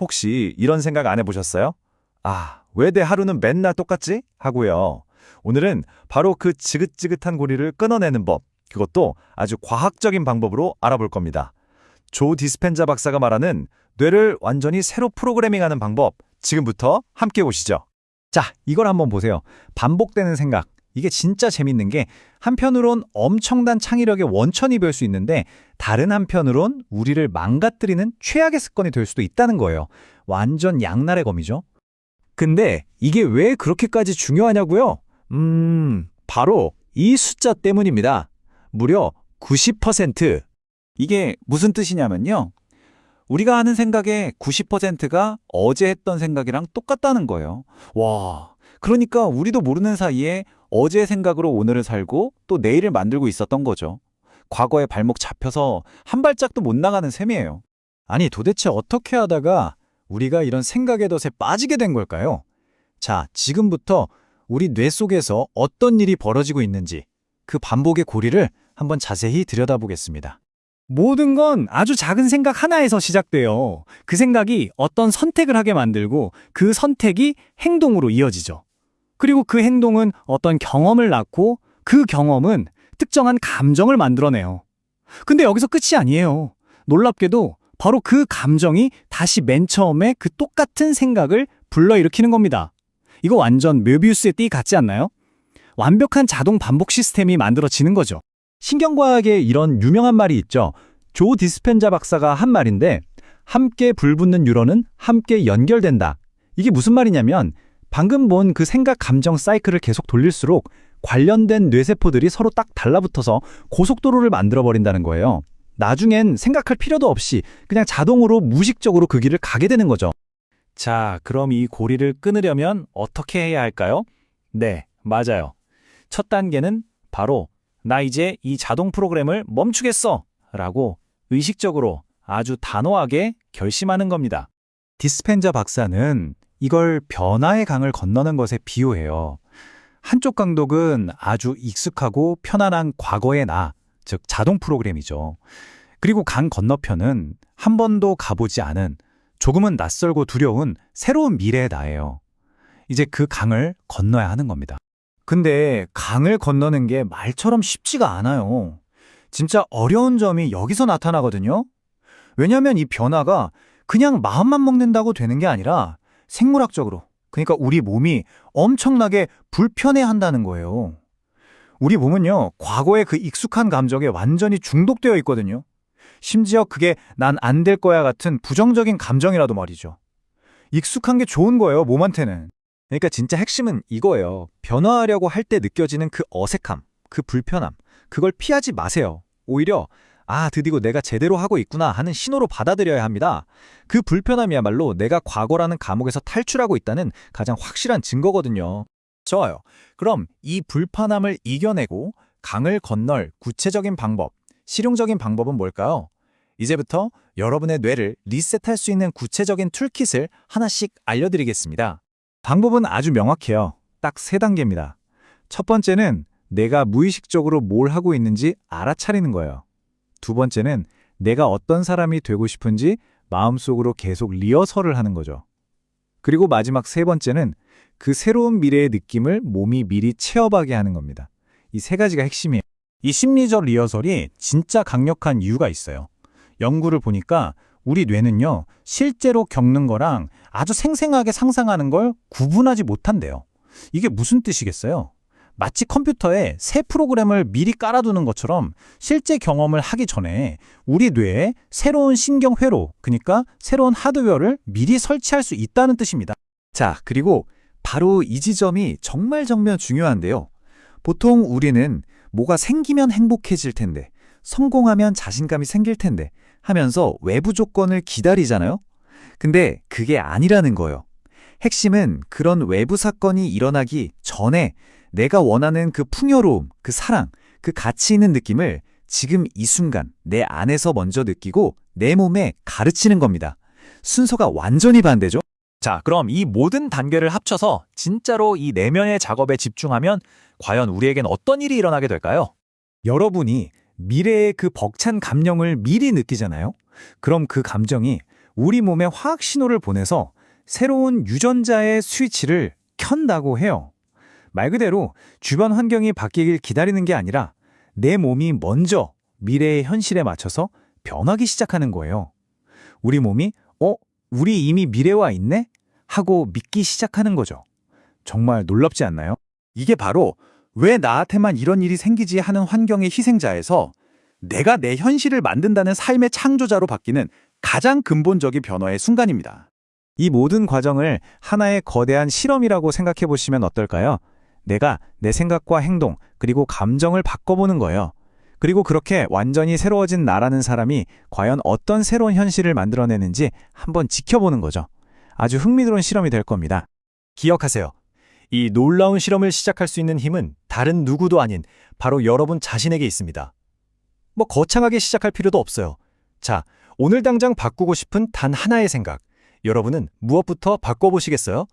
혹시 이런 생각 안 해보셨어요? 아, 왜 내 하루는 맨날 똑같지? 하고요. 오늘은 바로 그 지긋지긋한 고리를 끊어내는 법, 그것도 아주 과학적인 방법으로 알아볼 겁니다. 조 디스펜자 박사가 말하는 뇌를 완전히 새로 프로그래밍하는 방법, 지금부터 함께 보시죠. 자, 이걸 한번 보세요. 반복되는 생각. 이게 진짜 재밌는 게 한편으론 엄청난 창의력의 원천이 될 수 있는데 다른 한편으론 우리를 망가뜨리는 최악의 습관이 될 수도 있다는 거예요. 완전 양날의 검이죠. 근데 이게 왜 그렇게까지 중요하냐고요? 음, 바로 이 숫자 때문입니다. 무려 90%. 이게 무슨 뜻이냐면요. 우리가 하는 생각의 90%가 어제 했던 생각이랑 똑같다는 거예요. 와, 그러니까 우리도 모르는 사이에 어제의 생각으로 오늘을 살고 또 내일을 만들고 있었던 거죠. 과거에 발목 잡혀서 한 발짝도 못 나가는 셈이에요. 아니, 도대체 어떻게 하다가 우리가 이런 생각의 덫에 빠지게 된 걸까요? 자, 지금부터 우리 뇌 속에서 어떤 일이 벌어지고 있는지 그 반복의 고리를 한번 자세히 들여다보겠습니다. 모든 건 아주 작은 생각 하나에서 시작돼요. 그 생각이 어떤 선택을 하게 만들고 그 선택이 행동으로 이어지죠. 그리고 그 행동은 어떤 경험을 낳고 그 경험은 특정한 감정을 만들어내요. 근데 여기서 끝이 아니에요. 놀랍게도 바로 그 감정이 다시 맨 처음에 그 똑같은 생각을 불러일으키는 겁니다. 이거 완전 mö비우스의 띠 같지 않나요? 완벽한 자동 반복 시스템이 만들어지는 거죠. 신경과학에 이런 유명한 말이 있죠. 조 디스펜자 박사가 한 말인데 함께 불붙는 뉴런은 함께 연결된다. 이게 무슨 말이냐면 방금 본 그 생각 감정 사이클을 계속 돌릴수록 관련된 뇌세포들이 서로 딱 달라붙어서 고속도로를 만들어 버린다는 거예요. 나중엔 생각할 필요도 없이 그냥 자동으로 무식적으로 그 길을 가게 되는 거죠. 자, 그럼 이 고리를 끊으려면 어떻게 해야 할까요? 네, 맞아요. 첫 단계는 바로 나 이제 이 자동 프로그램을 멈추겠어 라고 의식적으로 아주 단호하게 결심하는 겁니다. 디스펜자 박사는 이걸 변화의 강을 건너는 것에 비유해요. 한쪽 강독은 아주 익숙하고 편안한 과거의 나, 즉 자동 프로그램이죠. 그리고 강 건너편은 한 번도 가보지 않은 조금은 낯설고 두려운 새로운 미래의 나예요. 이제 그 강을 건너야 하는 겁니다. 근데 강을 건너는 게 말처럼 쉽지가 않아요. 진짜 어려운 점이 여기서 나타나거든요. 왜냐하면 이 변화가 그냥 마음만 먹는다고 되는 게 아니라 생물학적으로, 그러니까 우리 몸이 엄청나게 불편해 한다는 거예요. 우리 몸은요, 과거의 그 익숙한 감정에 완전히 중독되어 있거든요. 심지어 그게 난 안 될 거야 같은 부정적인 감정이라도 말이죠. 익숙한 게 좋은 거예요, 몸한테는. 그러니까 진짜 핵심은 이거예요. 변화하려고 할 때 느껴지는 그 어색함, 그 불편함, 그걸 피하지 마세요. 오히려 아, 드디어 내가 제대로 하고 있구나 하는 신호로 받아들여야 합니다. 그 불편함이야말로 내가 과거라는 감옥에서 탈출하고 있다는 가장 확실한 증거거든요. 좋아요. 그럼 이 불편함을 이겨내고 강을 건널 구체적인 방법, 실용적인 방법은 뭘까요? 이제부터 여러분의 뇌를 리셋할 수 있는 구체적인 툴킷을 하나씩 알려드리겠습니다. 방법은 아주 명확해요. 딱 세 단계입니다. 첫 번째는 내가 무의식적으로 뭘 하고 있는지 알아차리는 거예요. 두 번째는 내가 어떤 사람이 되고 싶은지 마음속으로 계속 리허설을 하는 거죠. 그리고 마지막 세 번째는 그 새로운 미래의 느낌을 몸이 미리 체험하게 하는 겁니다. 이 세 가지가 핵심이에요. 이 심리적 리허설이 진짜 강력한 이유가 있어요. 연구를 보니까 우리 뇌는요, 실제로 겪는 거랑 아주 생생하게 상상하는 걸 구분하지 못한대요. 이게 무슨 뜻이겠어요? 마치 컴퓨터에 새 프로그램을 미리 깔아두는 것처럼 실제 경험을 하기 전에 우리 뇌에 새로운 신경회로, 그러니까 새로운 하드웨어를 미리 설치할 수 있다는 뜻입니다. 자, 그리고 바로 이 지점이 정말 정말 중요한데요. 보통 우리는 뭐가 생기면 행복해질 텐데, 성공하면 자신감이 생길 텐데 하면서 외부 조건을 기다리잖아요? 근데 그게 아니라는 거예요. 핵심은 그런 외부 사건이 일어나기 전에 내가 원하는 그 풍요로움, 그 사랑, 그 가치 있는 느낌을 지금 이 순간 내 안에서 먼저 느끼고 내 몸에 가르치는 겁니다. 순서가 완전히 반대죠? 자, 그럼 이 모든 단계를 합쳐서 진짜로 이 내면의 작업에 집중하면 과연 우리에겐 어떤 일이 일어나게 될까요? 여러분이 미래의 그 벅찬 감정을 미리 느끼잖아요? 그럼 그 감정이 우리 몸에 화학 신호를 보내서 새로운 유전자의 스위치를 켠다고 해요. 말 그대로 주변 환경이 바뀌길 기다리는 게 아니라 내 몸이 먼저 미래의 현실에 맞춰서 변하기 시작하는 거예요. 우리 몸이 어, 우리 이미 미래와 있네? 하고 믿기 시작하는 거죠. 정말 놀랍지 않나요? 이게 바로 왜 나한테만 이런 일이 생기지 하는 환경의 희생자에서 내가 내 현실을 만든다는 삶의 창조자로 바뀌는 가장 근본적인 변화의 순간입니다. 이 모든 과정을 하나의 거대한 실험이라고 생각해 보시면 어떨까요? 내가 내 생각과 행동, 그리고 감정을 바꿔보는 거예요. 그리고 그렇게 완전히 새로워진 나라는 사람이 과연 어떤 새로운 현실을 만들어내는지 한번 지켜보는 거죠. 아주 흥미로운 실험이 될 겁니다. 기억하세요. 이 놀라운 실험을 시작할 수 있는 힘은 다른 누구도 아닌 바로 여러분 자신에게 있습니다. 뭐 거창하게 시작할 필요도 없어요. 자, 오늘 당장 바꾸고 싶은 단 하나의 생각. 여러분은 무엇부터 바꿔보시겠어요?